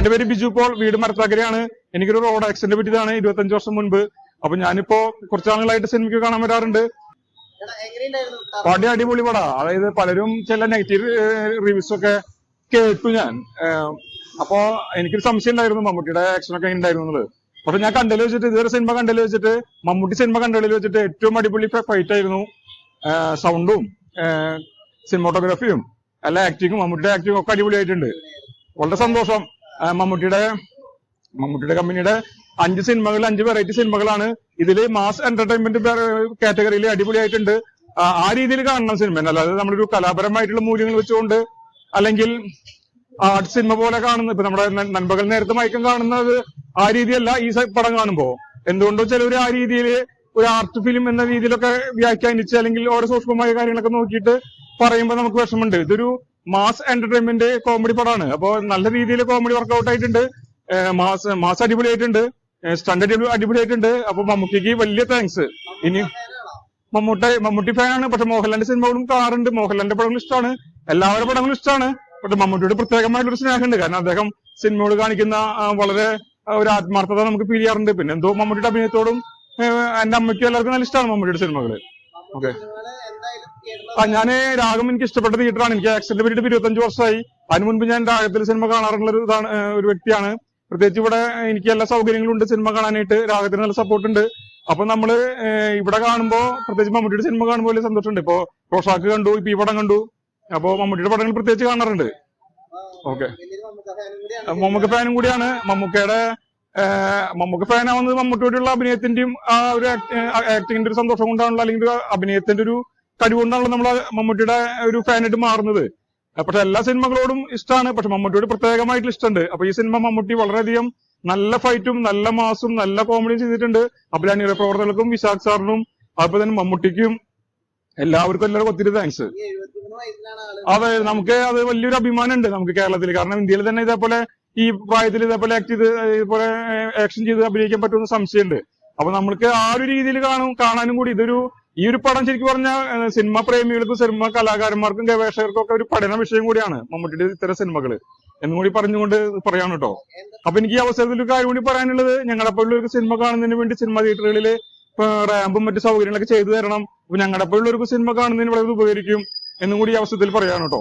എന്റെ പേര് ബിജു പോൾ വീട് മരത്താക്കരയാണ്. എനിക്കൊരു റോഡ് ആക്സിഡന്റ് പറ്റിയതാണ് ഇരുപത്തഞ്ച് വർഷം മുൻപ്. അപ്പൊ ഞാനിപ്പോ കുറച്ച് നാളുകളായിട്ട് സിനിമയ്ക്ക് കാണാൻ വരാറുണ്ട്. പാടി അടിപൊളി പടാ. അതായത് പലരും ചില നെഗറ്റീവ് റിവ്യൂസ് ഒക്കെ കേട്ടു ഞാൻ. അപ്പോ എനിക്കൊരു സംശയം ഉണ്ടായിരുന്നു മമ്മൂട്ടിയുടെ ആക്ഷൻ ഒക്കെ ഉണ്ടായിരുന്നു എന്നുള്ളത്. പക്ഷെ ഞാൻ കണ്ടതിൽ വെച്ചിട്ട് ഇതുവരെ സിനിമ കണ്ടതിൽ വെച്ചിട്ട് മമ്മൂട്ടി സിനിമ കണ്ടതിൽ വെച്ചിട്ട് ഏറ്റവും അടിപൊളി ഫൈറ്റ് ആയിരുന്നു. സൗണ്ടും സിനിമോട്ടോഗ്രാഫിയും അല്ല ആക്ടിങ്ങും മമ്മൂട്ടിയുടെ ആക്ടിങ്ങും ഒക്കെ അടിപൊളിയായിട്ടുണ്ട്. വളരെ സന്തോഷം. മമ്മൂട്ടിയുടെ മമ്മൂട്ടിയുടെ കമ്പനിയുടെ അഞ്ച് സിനിമകൾ അഞ്ച് വെറൈറ്റി സിനിമകളാണ്. ഇതിൽ മാസ് എന്റർടൈൻമെന്റ് കാറ്റഗറിയിൽ അടിപൊളിയായിട്ടുണ്ട്. ആ, രീതിയിൽ കാണണം സിനിമ അല്ലാതെ നമ്മളൊരു കലാപരമായിട്ടുള്ള മൂല്യങ്ങൾ വെച്ചുകൊണ്ട് അല്ലെങ്കിൽ ആർട്ട് സിനിമ പോലെ കാണുന്ന ഇപ്പൊ നമ്മുടെ നൻ- നൻപകൽ നേരത്തെ മയക്കം കാണുന്നത് ആ രീതിയല്ല ഈ പടം കാണുമ്പോ. എന്തുകൊണ്ടോ ചിലവർ ആ രീതിയിൽ ഒരു ആർട്ട് ഫിലിം എന്ന രീതിയിലൊക്കെ വ്യാഖ്യാനിച്ച് അല്ലെങ്കിൽ ഓരോ സൂക്ഷ്മമായ കാര്യങ്ങളൊക്കെ നോക്കിയിട്ട് പറയുമ്പോൾ നമുക്ക് വിഷമമുണ്ട്. ഇതൊരു മാസ് എന്റർടൈൻമെന്റ് കോമഡി പടമാണ് അപ്പൊ നല്ല രീതിയിൽ കോമഡി വർക്കൗട്ട് ആയിട്ടുണ്ട്. മാസ് മാസ് അടിപൊളിയായിട്ടുണ്ട്. സ്റ്റണ്ട് അടിപൊളിയായിട്ടുണ്ട്. അപ്പൊ മമ്മൂട്ടിക്ക് വലിയ താങ്ക്സ് ഇനി മമ്മൂട്ടി മമ്മൂട്ടി ഫാനാണ് പക്ഷെ മോഹൻലാലിന്റെ സിനിമകളും കാണാറുണ്ട്. മോഹൻലാലിന്റെ പടങ്ങളും ഇഷ്ടമാണ്. എല്ലാവരുടെ പടങ്ങളും ഇഷ്ടമാണ്. പക്ഷെ മമ്മൂട്ടിയുടെ പ്രത്യേകമായിട്ടുള്ള ഒരു സ്നേഹമുണ്ട്. കാരണം അദ്ദേഹം സിനിമകൾ കാണിക്കുന്ന വളരെ ഒരു ആത്മാർത്ഥത നമുക്ക് ഫീൽ ചെയ്യാറുണ്ട്. പിന്നെ എന്തോ മമ്മൂട്ടിയുടെ അഭിനയത്തോടും എന്റെ അമ്മയ്ക്കും എല്ലാവർക്കും നല്ല ഇഷ്ടമാണ് മമ്മൂട്ടിയുടെ സിനിമകൾ ഓക്കെ. ആ ഞാൻ രാഗം എനിക്ക് ഇഷ്ടപ്പെട്ട തിയേറ്ററാണ്. എനിക്ക് ആക്സിഡന്റ് പറ്റിയിട്ട് ഇരുപത്തഞ്ച് വർഷമായി. അതിന് മുൻപ് ഞാൻ രാഗത്തിൽ സിനിമ കാണാറുള്ള ഒരു ഇതാണ് ഒരു വ്യക്തിയാണ്. പ്രത്യേകിച്ച് ഇവിടെ എനിക്ക് എല്ലാ സൗകര്യങ്ങളും ഉണ്ട് സിനിമ കാണാനായിട്ട്. രാഗത്തിന് നല്ല സപ്പോർട്ട് ഉണ്ട് അപ്പൊ നമ്മൾ ഇവിടെ കാണുമ്പോ പ്രത്യേകിച്ച് മമ്മൂട്ടിയുടെ സിനിമ കാണുമ്പോൾ വലിയ സന്തോഷമുണ്ട്. ഇപ്പൊ റോഷാക്ക് കണ്ടു ഇപ്പൊ ഈ പടം കണ്ടു. അപ്പൊ മമ്മൂട്ടിയുടെ പടങ്ങൾ പ്രത്യേകിച്ച് കാണാറുണ്ട്. ഓക്കെ. മമ്മൂക്ക ഫാനും കൂടിയാണ്. മമ്മൂക്കയുടെ മമ്മൂക്ക ഫാനാവുന്നത് മമ്മൂട്ടിയോടുള്ള അഭിനയത്തിന്റെയും ആ ഒരു ആക്ടിങ്ങിന്റെ ഒരു സന്തോഷം കൊണ്ടാണല്ലോ അല്ലെങ്കിൽ അഭിനയത്തിന്റെ ഒരു കഴിവുകൊണ്ടാണല്ലോ നമ്മൾ മമ്മൂട്ടിയുടെ ഒരു ഫാനായിട്ട് മാറുന്നത്. പക്ഷെ എല്ലാ സിനിമകളോടും ഇഷ്ടമാണ് പക്ഷെ മമ്മൂട്ടിയോട് പ്രത്യേകമായിട്ടുള്ള ഇഷ്ടമുണ്ട്. അപ്പൊ ഈ സിനിമ മമ്മൂട്ടി വളരെയധികം നല്ല ഫൈറ്റും നല്ല മാസും നല്ല കോമഡിയും ചെയ്തിട്ടുണ്ട്. അപ്പൊ അണിയറ പ്രവർത്തകർക്കും വിശാഖ് സാറിനും അതുപോലെ തന്നെ മമ്മൂട്ടിക്കും എല്ലാവർക്കും എല്ലാവർക്കും ഒത്തിരി താങ്ക്സ് 73 വയസ്സിലാണ് ആൾ അതെ നമുക്ക് അത് വലിയൊരു അഭിമാനമുണ്ട് നമുക്ക് കേരളത്തിൽ. കാരണം ഇന്ത്യയിൽ തന്നെ ഇതേപോലെ ഈ പ്രായത്തിൽ ഇതേപോലെ ആക്ട് ചെയ്ത് ഇതുപോലെ ആക്ഷൻ ചെയ്ത് അഭിനയിക്കാൻ പറ്റുമെന്ന് സംശയമുണ്ട്. അപ്പൊ നമ്മൾക്ക് ആ ഒരു രീതിയിൽ കാണും കാണാനും കൂടി ഇതൊരു ഈ ഒരു പടം ശരിക്കും പറഞ്ഞാൽ സിനിമ പ്രേമികൾക്കും സിനിമ കലാകാരന്മാർക്കും ഗവേഷകർക്കും ഒക്കെ ഒരു പഠന വിഷയം കൂടിയാണ് മമ്മൂട്ടിയുടെ ഇത്തരം സിനിമകൾ എന്നും കൂടി പറഞ്ഞുകൊണ്ട് പറയാണ് കേട്ടോ അപ്പൊ എനിക്ക് ഈ അവസരത്തിൽ ഒരു കാര്യം കൂടി പറയാനുള്ളത് ഞങ്ങളെപ്പോലുള്ളവർക്ക് സിനിമ കാണുന്നതിന് വേണ്ടി സിനിമ തിയേറ്ററുകളിൽ റാമ്പും മറ്റു സൗകര്യങ്ങളൊക്കെ ചെയ്തു തരണം. അപ്പൊ ഞങ്ങളെപ്പോലുള്ളവർക്ക് സിനിമ കാണുന്നതിന് വളരെ ഉപകരിക്കും എന്നും കൂടി ഈ അവസരത്തിൽ പറയാണ് കേട്ടോ